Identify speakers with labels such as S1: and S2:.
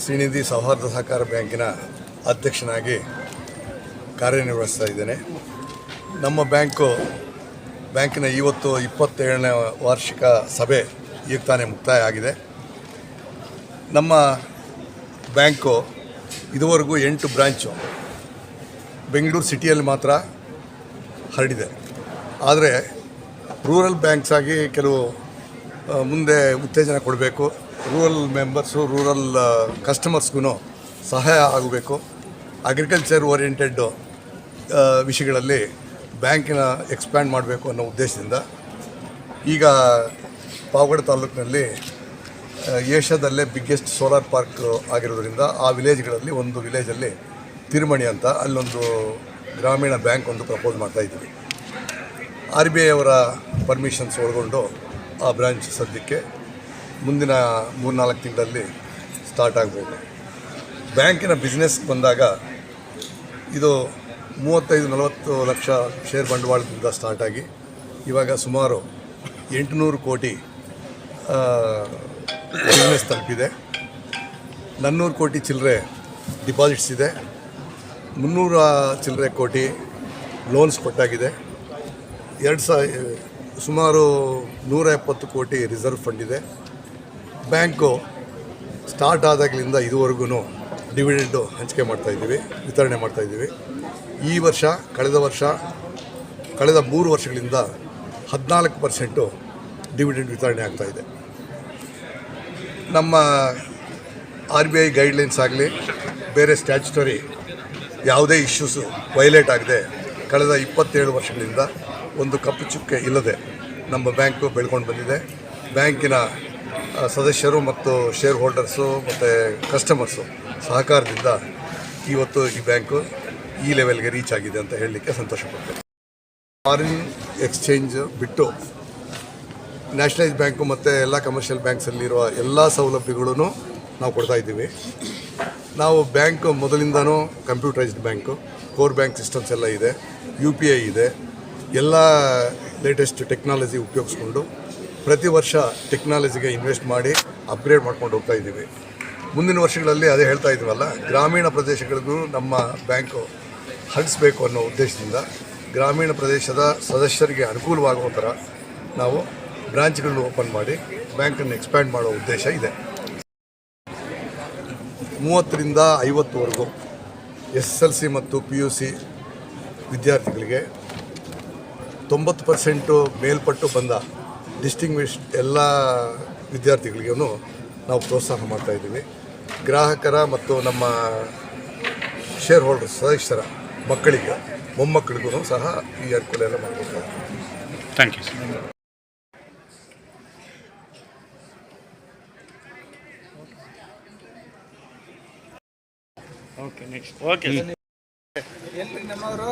S1: ಶ್ರೀನಿಧಿ ಸೌಹಾರ್ದ ಸಹಕಾರ ಬ್ಯಾಂಕಿನ ಅಧ್ಯಕ್ಷನಾಗಿ ಕಾರ್ಯನಿರ್ವಹಿಸ್ತಾ ಇದ್ದೇನೆ. ನಮ್ಮ ಬ್ಯಾಂಕು ಬ್ಯಾಂಕಿನ ಇವತ್ತು ಇಪ್ಪತ್ತೇಳನೇ ವಾರ್ಷಿಕ ಸಭೆ ಈಗ ತಾನೇ ಮುಕ್ತಾಯ ಆಗಿದೆ. ನಮ್ಮ ಬ್ಯಾಂಕು ಇದುವರೆಗೂ ಎಂಟು ಬ್ರಾಂಚು ಬೆಂಗಳೂರು ಸಿಟಿಯಲ್ಲಿ ಮಾತ್ರ ಹರಡಿದೆ. ಆದರೆ ರೂರಲ್ ಬ್ಯಾಂಕ್ಸ್ ಆಗಿ ಕೆಲವು ಮುಂದೆ ಉತ್ತೇಜನ ಕೊಡಬೇಕು. ರೂರಲ್ ಮೆಂಬರ್ಸು ರೂರಲ್ ಕಸ್ಟಮರ್ಸ್ಗೂ ಸಹಾಯ ಆಗಬೇಕು. ಅಗ್ರಿಕಲ್ಚರ್ ಓರಿಯೆಂಟೆಡ್ ವಿಷಯಗಳಲ್ಲಿ ಬ್ಯಾಂಕಿನ ಎಕ್ಸ್ಪ್ಯಾಂಡ್ ಮಾಡಬೇಕು ಅನ್ನೋ ಉದ್ದೇಶದಿಂದ ಈಗ ಪಾವಗಡ ತಾಲೂಕಿನಲ್ಲಿ ಆ, ಏಷ್ಯಾದಲ್ಲೇ ಬಿಗ್ಗೆಸ್ಟ್ ಸೋಲಾರ್ ಪಾರ್ಕ್ ಆಗಿರೋದ್ರಿಂದ ಆ ವಿಲೇಜ್ಗಳಲ್ಲಿ ಒಂದು ವಿಲೇಜಲ್ಲಿ ತಿರುಮಣಿ ಅಂತ ಅಲ್ಲೊಂದು ಗ್ರಾಮೀಣ ಬ್ಯಾಂಕ್ ಒಂದು ಪ್ರಪೋಸ್ ಮಾಡ್ತಾ ಇದ್ದೀವಿ. ಆರ್ ಬಿ ಐ ಅವರ ಪರ್ಮಿಷನ್ಸ್ ಒಳಗೊಂಡು ಆ ಬ್ರಾಂಚ್ ಸದ್ಯಕ್ಕೆ ಮುಂದಿನ ಮೂರ್ನಾಲ್ಕು ತಿಂಗಳಲ್ಲಿ ಸ್ಟಾರ್ಟ್ ಆಗ್ಬೋದು. ಬ್ಯಾಂಕಿನ ಬಿಸ್ನೆಸ್ ಬಂದಾಗ ಇದು ಮೂವತ್ತೈದು, ನಲವತ್ತು ಲಕ್ಷ ಶೇರ್ ಬಂಡವಾಳದಿಂದ ಸ್ಟಾರ್ಟ್ ಆಗಿ ಇವಾಗ ಸುಮಾರು ಎಂಟುನೂರು ಕೋಟಿ ಬಿಸ್ನೆಸ್ ತಲುಪಿದೆ. ನನ್ನೂರು ಕೋಟಿ ಚಿಲ್ಲರೆ ಡಿಪಾಸಿಟ್ಸ್ ಇದೆ. ಮುನ್ನೂರ ಚಿಲ್ಲರೆ ಕೋಟಿ ಲೋನ್ಸ್ ಕೊಟ್ಟಾಗಿದೆ. ಎರಡು ಸಾ ಸುಮಾರು ನೂರ ಎಪ್ಪತ್ತು ಕೋಟಿ ರಿಸರ್ವ್ ಫಂಡ್ ಇದೆ. ಬ್ಯಾಂಕು ಸ್ಟಾರ್ಟ್ ಆದಾಗಲಿಂದ ಇದುವರೆಗೂ ಡಿವಿಡೆಂಡು ಹಂಚಿಕೆ ಮಾಡ್ತಾಯಿದ್ದೀವಿ ವಿತರಣೆ ಮಾಡ್ತಾಯಿದ್ದೀವಿ ಈ ವರ್ಷ, ಕಳೆದ ವರ್ಷ, ಕಳೆದ ಮೂರು ವರ್ಷಗಳಿಂದ ಹದಿನಾಲ್ಕು ಪರ್ಸೆಂಟು ಡಿವಿಡೆಂಡ್ ವಿತರಣೆ ಆಗ್ತಾಯಿದೆ ನಮ್ಮ ಆರ್ ಬಿ ಐ ಗೈಡ್ಲೈನ್ಸ್ ಆಗಲಿ, ಬೇರೆ ಸ್ಟ್ಯಾಚುಟರಿ ಯಾವುದೇ ಇಶ್ಯೂಸು ವೈಲೇಟ್ ಆಗದೆ ಕಳೆದ ಇಪ್ಪತ್ತೇಳು ವರ್ಷಗಳಿಂದ ಒಂದು ಕಪ್ಪು ಚುಕ್ಕೆ ಇಲ್ಲದೆ ನಮ್ಮ ಬ್ಯಾಂಕು ಬೆಳ್ಕೊಂಡು ಬಂದಿದೆ. ಬ್ಯಾಂಕಿನ ಸದಸ್ಯರು ಮತ್ತು ಶೇರ್ ಹೋಲ್ಡರ್ಸು ಮತ್ತು ಕಸ್ಟಮರ್ಸು ಸಹಕಾರದಿಂದ ಇವತ್ತು ಈ ಬ್ಯಾಂಕು ಈ ಲೆವೆಲ್ಗೆ ರೀಚ್ ಆಗಿದೆ ಅಂತ ಹೇಳಲಿಕ್ಕೆ ಸಂತೋಷಪಡ್ತೇನೆ. ಫಾರಿನ್ ಎಕ್ಸ್ಚೇಂಜ್ ಬಿಟ್ಟು ನ್ಯಾಷನಲೈಸ್ ಬ್ಯಾಂಕು ಮತ್ತು ಎಲ್ಲ ಕಮರ್ಷಿಯಲ್ ಬ್ಯಾಂಕ್ಸಲ್ಲಿರುವ ಎಲ್ಲ ಸೌಲಭ್ಯಗಳೂ ನಾವು ಕೊಡ್ತಾ ಇದ್ದೀವಿ. ನಾವು ಬ್ಯಾಂಕ್ ಮೊದಲಿಂದನೂ computerised bank core bank systems ಎಲ್ಲ ಇದೆ ಯು ಪಿ ಐ ಇದೆ, ಎಲ್ಲ ಲೇಟೆಸ್ಟ್ ಟೆಕ್ನಾಲಜಿ ಉಪಯೋಗಿಸ್ಕೊಂಡು ಪ್ರತಿ ವರ್ಷ ಟೆಕ್ನಾಲಜಿಗೆ ಇನ್ವೆಸ್ಟ್ ಮಾಡಿ ಅಪ್ಗ್ರೇಡ್ ಮಾಡ್ಕೊಂಡು ಹೋಗ್ತಾ ಇದ್ದೀವಿ. ಮುಂದಿನ ವರ್ಷಗಳಲ್ಲಿ ಅದೇ ಹೇಳ್ತಾ ಇದ್ದೀವಲ್ಲ ಗ್ರಾಮೀಣ ಪ್ರದೇಶಗಳಿಗೂ ನಮ್ಮ ಬ್ಯಾಂಕು ಹರಡಿಸ್ಬೇಕು ಅನ್ನೋ ಉದ್ದೇಶದಿಂದ ಗ್ರಾಮೀಣ ಪ್ರದೇಶದ ಸದಸ್ಯರಿಗೆ ಅನುಕೂಲವಾಗುವ ಥರ ನಾವು ಬ್ರಾಂಚ್ಗಳನ್ನು ಓಪನ್ ಮಾಡಿ ಬ್ಯಾಂಕನ್ನು ಎಕ್ಸ್ಪ್ಯಾಂಡ್ ಮಾಡೋ ಉದ್ದೇಶ ಇದೆ. ಮೂವತ್ತರಿಂದ ಐವತ್ತುವರೆಗೂ ಎಸ್ ಎಲ್ ಸಿ ಮತ್ತು ಪಿ ಯು ಸಿ ವಿದ್ಯಾರ್ಥಿಗಳಿಗೆ ತೊಂಬತ್ತು ಪರ್ಸೆಂಟು ಮೇಲ್ಪಟ್ಟು ಬಂದ ಡಿಸ್ಟಿಂಗ್ವಿಶ್ ಎಲ್ಲ ವಿದ್ಯಾರ್ಥಿಗಳಿಗೂ ನಾವು ಪ್ರೋತ್ಸಾಹ ಮಾಡ್ತಾ ಇದ್ದೀವಿ. ಗ್ರಾಹಕರ ಮತ್ತು ನಮ್ಮ ಶೇರ್ ಹೋಲ್ಡರ್ ಸದಸ್ಯರ ಮಕ್ಕಳಿಗೆ ಮೊಮ್ಮಕ್ಕಳಿಗೂ ಸಹ ಈ ಅನುಕೂಲ ಎಲ್ಲ ಮಾಡಬೇಕು
S2: thank you okay next okay
S3: ಎಲ್ರಿ ನಮ್ಮವರು